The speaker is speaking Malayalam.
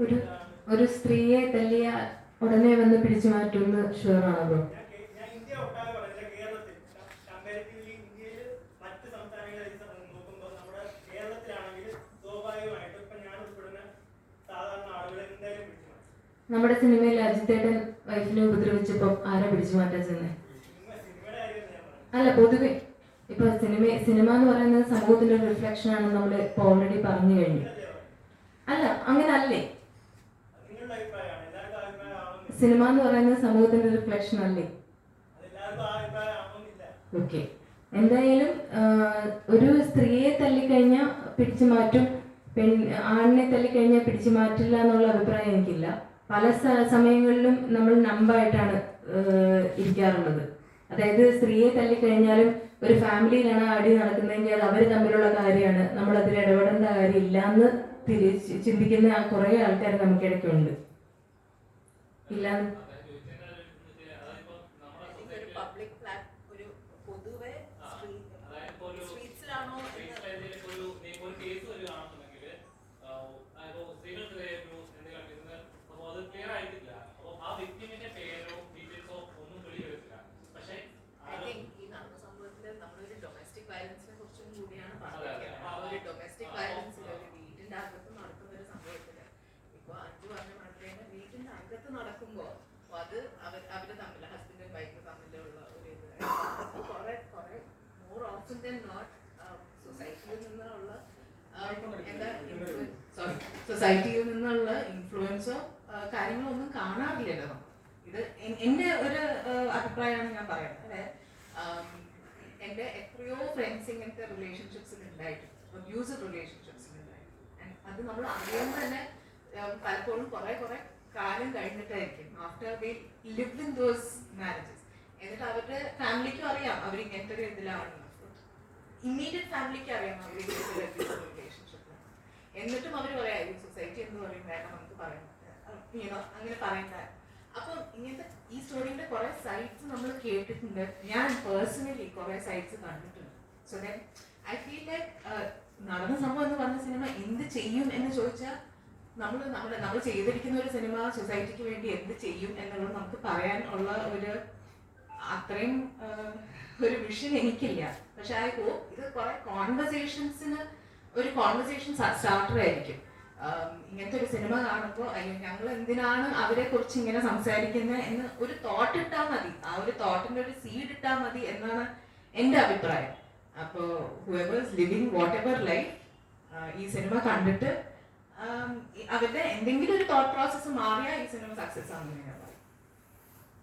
ഒരു ഒരു സ്ത്രീയെ തല്ലിയ ഉടനെ വന്ന് പിടിച്ചു മാറ്റുമെന്ന് ഷുവറാണോ ബ്രോ. നമ്മുടെ സിനിമയിൽ അജിത്തേട്ടൻ വൈഫിനെ ഉപദ്രവിച്ചപ്പോൾ ആരാ പിടിച്ചു മാറ്റാ ചെന്നേ? അല്ല പൊതുവെ ഇപ്പൊ സിനിമ സിനിമ എന്ന് പറയുന്നത് സമൂഹത്തിന്റെ ഒരു റിഫ്ലക്ഷൻ ആണെന്ന് നമ്മൾ ഇപ്പൊ ഓൾറെഡി പറഞ്ഞു കഴിഞ്ഞു. അല്ല അങ്ങനെ അല്ലേ അത് നിങ്ങളുടെ അഭിപ്രായമാണ് എല്ലാവർക്കും ആ അഭിപ്രായം ആവുന്നില്ല സിനിമ എന്ന് പറയുന്നത് സമൂഹത്തിന്റെ റിഫ്ലക്ഷൻ അല്ലേ? ഓക്കെ എന്തായാലും ഒരു സ്ത്രീയെ തല്ലിക്കഴിഞ്ഞാൽ പിടിച്ചു മാറ്റും പെൺ ആണിനെ തല്ലിക്കഴിഞ്ഞാൽ പിടിച്ചു മാറ്റില്ല എന്നുള്ള അഭിപ്രായം എനിക്കില്ല. പല സമയങ്ങളിലും നമ്മൾ നമ്പായിട്ടാണ് ഇരിക്കാറുള്ളത്. അതായത് സ്ത്രീയെ തല്ലിക്കഴിഞ്ഞാലും ഒരു ഫാമിലിയിലാണ് അടി നടക്കുന്നതെങ്കിൽ അത് അവർ തമ്മിലുള്ള കാര്യമാണ്. നമ്മൾ അതിൽ ഇടപെടേണ്ട കാര്യമില്ല എന്ന് തിരി ചിന്തിക്കുന്ന കുറേ ആൾക്കാർ നമുക്കിടയ്ക്കുണ്ട്. ഇല്ല ഒരു പബ്ലിക് ഒരു പൊതുവെ സ്ട്രീറ്റ്സിലാണോ ഐ തിങ്ക് ഈ നടന്ന സംഭവത്തിൽ നമ്മളൊരു ഡൊമസ്റ്റിക് വയലൻസിനെ കുറിച്ചും കൂടിയാണ് പറഞ്ഞിരിക്കുന്നത് ആ ഒരു ഡൊമസ്റ്റിക് വയലൻസിൽ ഒരു വീട്ടിന്റെ അകത്ത് നടക്കുന്ന ഒരു സംഭവത്തിൽ ഇപ്പൊ അഞ്ചു പറഞ്ഞ മാതിരി വീട്ടിന്റെ അകത്ത് നടക്കുമ്പോ അപ്പൊ അത് അവർ അവർ തമ്മിൽ ഹസ്ബൻഡും വൈഫ് തമ്മിലുള്ള ഒരു ഇത്. കുറെ കുറെ മോർ ഓഫൻ ദൻ നോട്ട് സൊസൈറ്റിയിൽ നിന്നുള്ള എന്താ സോറി സൊസൈറ്റിയിൽ നിന്നുള്ള ഇൻഫ്ലുവൻസോ കാര്യങ്ങളോ ഒന്നും കാണാറില്ലല്ലോ ഇത് എന്റെ ഒരു അഭിപ്രായമാണ് ഞാൻ പറയുന്നത്. എന്റെ എത്രയോ ഫ്രണ്ട്സ് ഇങ്ങനത്തെ റിലേഷൻഷിപ്സിൽ ഉണ്ടായിട്ടുണ്ട് അബ്യൂസീവ് റിലേഷൻഷിപ്സിൽ ഉണ്ടായിട്ടുണ്ട് അത് നമ്മൾ അറിയാൻ തന്നെ പലപ്പോഴും കുറെ കുറെ കാലം കഴിഞ്ഞിട്ടായിരിക്കും. After the live in those marriages എന്നിട്ട് അവരുടെ ഫാമിലിക്കും അറിയാം. അവർ ഇങ്ങനത്തെ ഒരു ഇതിലാണ്. ഇമ്മീഡിയറ്റ് ഫാമിലിക്ക് അറിയാം അവർ ഇങ്ങനത്തെ എന്നിട്ടും അവർ പറയാം ഈ സൊസൈറ്റി എന്ന് പറയും വേണം നമുക്ക് പറയാം. അങ്ങനെ പറയണ്ട. അപ്പം ഇങ്ങനത്തെ ഈ സ്റ്റോറിയുടെ കുറെ സൈറ്റ്സ് നമ്മൾ കേട്ടിട്ടുണ്ട്. ഞാൻ പേഴ്സണലി കുറെ സൈറ്റ്സ് കണ്ടിട്ടുണ്ട്. So then I feel like നടന്ന സംഭവം എന്ന് പറഞ്ഞ സിനിമ എന്ത് ചെയ്യും എന്ന് ചോദിച്ചാൽ നമ്മൾ നമ്മുടെ നമ്മൾ ചെയ്തിരിക്കുന്ന ഒരു സിനിമ സൊസൈറ്റിക്ക് വേണ്ടി എന്ത് ചെയ്യും എന്നുള്ളത് നമുക്ക് പറയാൻ ഉള്ള ഒരു അത്രയും ഒരു വിഷൻ എനിക്കില്ല. പക്ഷെ ഐ ഹോ ഇത് കുറെ കോൺവെർസേഷൻസിന് ഒരു കോൺവെർസേഷൻ സ്റ്റാർട്ടർ ആയിരിക്കും. ഇങ്ങനത്തെ ഒരു സിനിമ കാണുമ്പോൾ അയ്യോ ഞങ്ങൾ എന്തിനാണ് അവരെ കുറിച്ച് ഇങ്ങനെ സംസാരിക്കുന്നത് എന്ന് ഒരു തോട്ട് ഇട്ടാൽ മതി. ആ ഒരു തോട്ടിന്റെ ഒരു സീഡ് ഇട്ടാൽ മതി എന്നാണ് എന്റെ അഭിപ്രായം. അപ്പോൾ whoever's living what ever life ഈ സിനിമ കണ്ടിട്ട് അവരുടെ എന്തെങ്കിലും ഒരു തോട്ട് പ്രോസസ്സ് മാറിയാൽ ഈ സിനിമ സക്സസ് പറയും